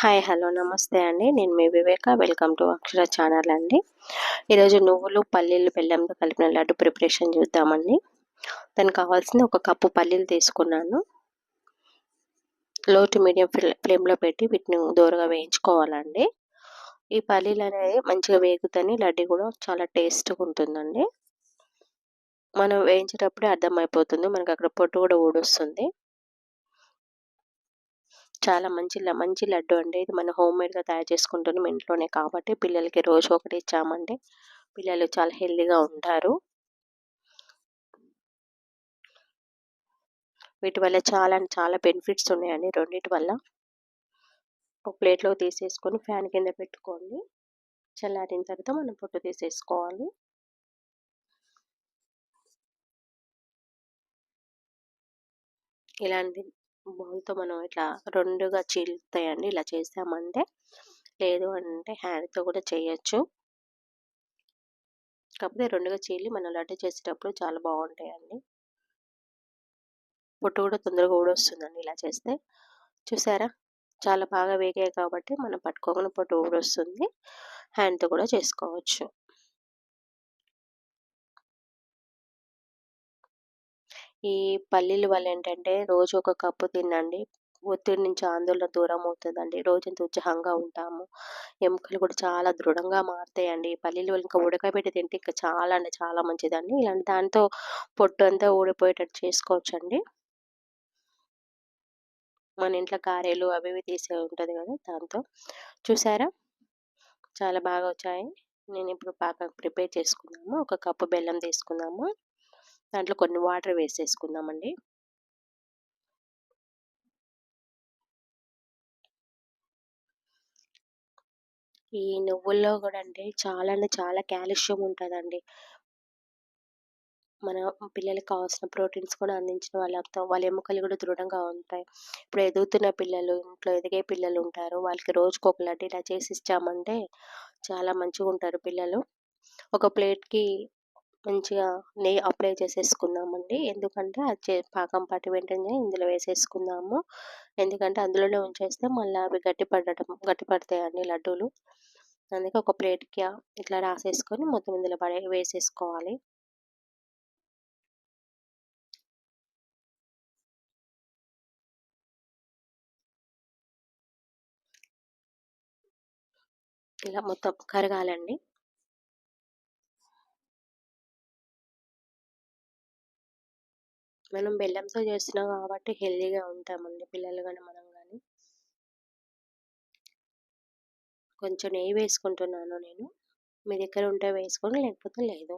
Hi hello నమస్తే అండి. నేను మీ Viveka. Welcome to Akshara channel అండి. ఈరోజు నువ్వులు పల్లీలు బెల్లంతో కలిపిన లడ్డు ప్రిపరేషన్ చూద్దామండి. దానికి కావాల్సింది ఒక కప్పు పల్లీలు తీసుకున్నాను. లో టు మీడియం ఫ్లేమ్లో పెట్టి వీటిని దూరగా వేయించుకోవాలండి. ఈ పల్లీలు అనేది మంచిగా వేగుతని లడ్డు కూడా చాలా టేస్ట్గా ఉంటుందండి. మనం వేయించేటప్పుడే అర్థమైపోతుంది. మనకు అక్కడ పొట్టు కూడా ఊడొస్తుంది. చాలా మంచి మంచి లడ్డు అండి. ఇది మనం హోమ్ మేడ్గా తయారు చేసుకుంటున్నాం ఇంట్లోనే కాబట్టి పిల్లలకి రోజు ఒకటి ఇచ్చామంటే పిల్లలు చాలా హెల్దీగా ఉంటారు. వీటి వల్ల చాలా చాలా బెనిఫిట్స్ ఉన్నాయండి రెండింటి వల్ల. ఒక ప్లేట్లో తీసేసుకొని ఫ్యాన్ కింద పెట్టుకోండి. చల్లారిన తర్వాత మనం పొట్టు తీసేసుకోవాలి. ఇలాంటి బౌల్తో మనం ఇట్లా రెండుగా చీలుతాయండి. ఇలా చేసామంటే లేదు అంటే హ్యాండ్తో కూడా చేయొచ్చు. కాకపోతే రెండుగా చీలి మనం లడ్డు చేసేటప్పుడు చాలా బాగుంటాయండి. పొట్టు కూడా తొందరగా ఊడొస్తుందండి ఇలా చేస్తే. చూసారా? చాలా బాగా వేగాయి కాబట్టి మనం పట్టుకోకుండా పొట్టు ఊడొస్తుంది. హ్యాండ్తో కూడా చేసుకోవచ్చు. ఈ పల్లీల వల్ల ఏంటంటే రోజు ఒక కప్పు తినండి. ఒత్తిడి నుంచి ఆందోళన దూరం అవుతుందండి. రోజంతా ఉత్సాహంగా ఉంటాము. ఎముకలు కూడా చాలా దృఢంగా మారుతాయండి. పల్లీలు ఇంకా ఉడకబెట్టి తింటే ఇంకా చాలా అంటే చాలా మంచిదండి. ఇలాంటి దాంతో పొట్టు అంతా ఊడిపోయేటట్టు చేసుకోవచ్చండి. మన ఇంట్లో కారేలు అవి ఇవి తీసే ఉంటుంది కదా దాంతో. చూసారా? చాలా బాగా వచ్చాయి. నేను ఇప్పుడు పాక ప్రిపేర్ చేసుకున్నాము. ఒక కప్పు బెల్లం తీసుకున్నాము. దాంట్లో కొన్ని వాటర్ వేసేసుకుందామండి. ఈ నువ్వుల్లో కూడా అంటే చాలా అంటే చాలా కాల్షియం ఉంటుందండి. మన పిల్లలకి కావాల్సిన ప్రోటీన్స్ కూడా అందించిన వాళ్ళతో వాళ్ళ ఎముకలు కూడా దృఢంగా ఉంటాయి. ఇప్పుడు ఎదుగుతున్న పిల్లలు ఇంట్లో ఎదిగే పిల్లలు ఉంటారు. వాళ్ళకి రోజుకు ఒక లడ్డు ఇలా చేసి ఇచ్చామంటే చాలా మంచిగా ఉంటారు పిల్లలు. ఒక ప్లేట్కి మంచిగా నెయ్యి అప్లై చేసేసుకుందామండి. ఎందుకంటే అది చే పాకం పట్టి వెంటనే ఇందులో వేసేసుకుందాము. ఎందుకంటే అందులోనే ఉంచేస్తే మళ్ళీ అవి గట్టి పడటం గట్టి పడతాయండి లడ్డూలు. అందుకే ఒక ప్లేట్కి ఇట్లా రాసేసుకొని మొత్తం ఇందులో పడే వేసేసుకోవాలి. ఇలా మొత్తం కరగాలండి. మనం బెల్లంతో చేస్తున్నాం కాబట్టి హెల్దీగా ఉంటామండి పిల్లలు కానీ మనం కానీ కొంచెం నెయ్యి వేసుకుంటున్నాను నేను. మీ దగ్గర ఉంటే వేసుకోండి లేకపోతే లేదు.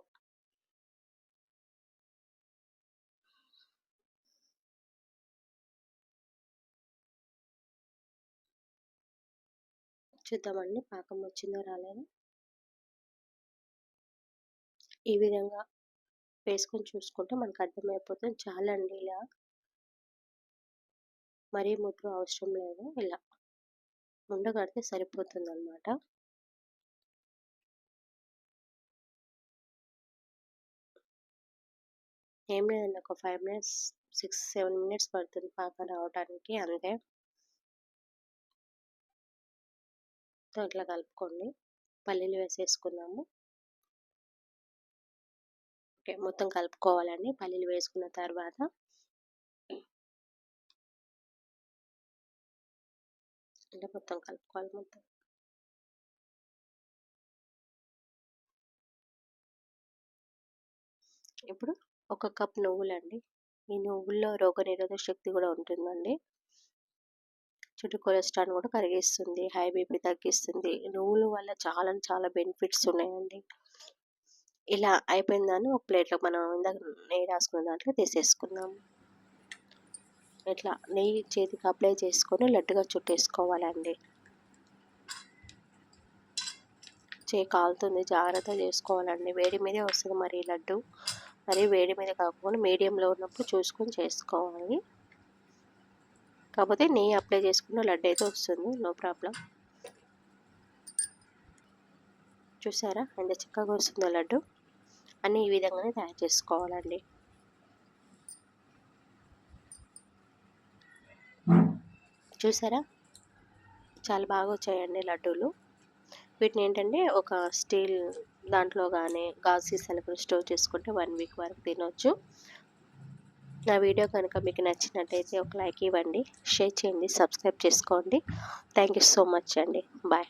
చూద్దామండి పాకం వచ్చిందో రాలేదు. ఈ విధంగా వేసుకొని చూసుకుంటే మనకు అర్థమైపోతుంది. చాలండి ఇలా. మరీ ముద్దు అవసరం లేదు ఇలా. ఉండగడితే సరిపోతుంది అనమాట ఏం లేదండి. ఒక five minutes six seven minutes పడుతుంది పాక రావడానికి అంతే. ఇట్లా కలుపుకోండి. పల్లీలు వేసేసుకున్నాము ఓకే. మొత్తం కలుపుకోవాలండి. పల్లీలు వేసుకున్న తర్వాత. అంటే మొత్తం కలుపుకోవాలి మొత్తం. ఇప్పుడు ఒక కప్ నువ్వులండి. ఈ నువ్వుల్లో రోగనిరోధక శక్తి కూడా ఉంటుందండి. చుట్టూ కొలెస్ట్రాల్ కూడా కరిగిస్తుంది. హై బీపీ తగ్గిస్తుంది. నువ్వుల వల్ల చాలా చాలా బెనిఫిట్స్ ఉన్నాయండి. ఇలా అయిపోయిన దాన్ని ఒక ప్లేట్లో మనం ఇందాక నెయ్యి రాసుకున్న దాంట్లో తీసేసుకుందాం. ఇట్లా నెయ్యి చేతికి అప్లై చేసుకొని లడ్డుగా చుట్టేసుకోవాలండి. చేయి కాలుతుంది జాగ్రత్త చేసుకోవాలండి. వేడి మీదే వస్తుంది మరి లడ్డు. మరి వేడి మీద కాకుండా మీడియంలో ఉన్నప్పుడు చూసుకొని చేసుకోవాలి. కాకపోతే నెయ్యి అప్లై చేసుకున్న లడ్డు అయితే వస్తుంది నో ప్రాబ్లం. చూసారా? ఎంత చక్కగా వస్తుందో లడ్డు. అన్నీ ఈ విధంగానే తయారు చేసుకోవాలండి. చూసారా? చాలా బాగా వచ్చాయండి లడ్డూలు. వీటిని ఏంటంటే ఒక స్టీల్ దాంట్లో కానీ గాజు సీసాలు స్టోర్ చేసుకుంటే వన్ వీక్ వరకు తినవచ్చు నా వీడియో కనుక మీకు నచ్చినట్టయితే ఒక లైక్ ఇవ్వండి షేర్ చేయండి సబ్స్క్రైబ్ చేసుకోండి. థ్యాంక్ యూ సో మచ్ అండి. బాయ్.